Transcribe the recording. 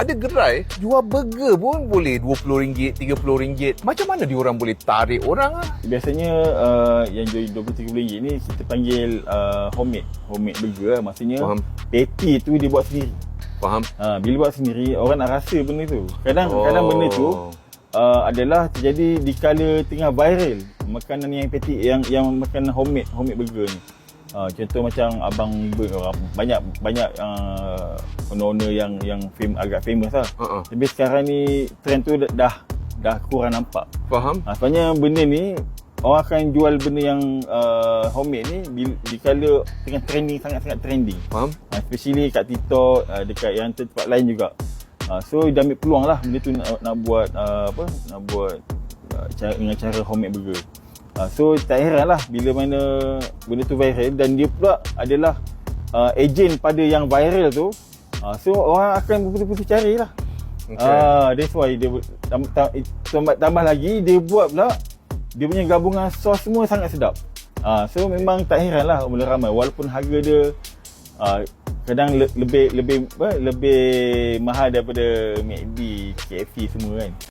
ada gerai jual burger pun boleh RM20, RM30. Macam mana diorang boleh tarik orang ah? Biasanya uh, yang jual RM20-30 ni kita panggil uh, homemade. Homemade burger lah. Maksudnya Faham. patty tu dia buat sendiri. Faham? Ha, bila buat sendiri, orang nak rasa benda tu. Kadang Oh. kadang benda tu uh, adalah terjadi di kala tengah viral makanan yang patty yang yang makanan homemade homemade burger ni. Uh, contoh macam abang orang banyak banyak uh, owner yang yang fame, agak famous lah. Uh-uh. Tapi sekarang ni trend tu dah dah, kurang nampak. Faham? Ha, sebenarnya benda ni orang akan jual benda yang uh, homemade ni di, di kala tengah trending sangat-sangat trending. Faham? Uh, especially kat TikTok, uh, dekat yang tempat lain juga. Uh, so dia ambil peluang lah benda tu nak, nak buat uh, apa? Nak buat uh, cara, dengan cara homemade burger. Uh, so tak heran lah bila mana benda tu viral dan dia pula adalah uh, agent pada yang viral tu. Uh, so orang akan betul-betul cari lah. Okay. Ah, that's why dia tambah, tambah lagi dia buat pula dia punya gabungan sos semua sangat sedap. Ah, so memang tak heran lah mula ramai walaupun harga dia ah, kadang le, lebih lebih apa, lebih mahal daripada McD, KFC semua kan.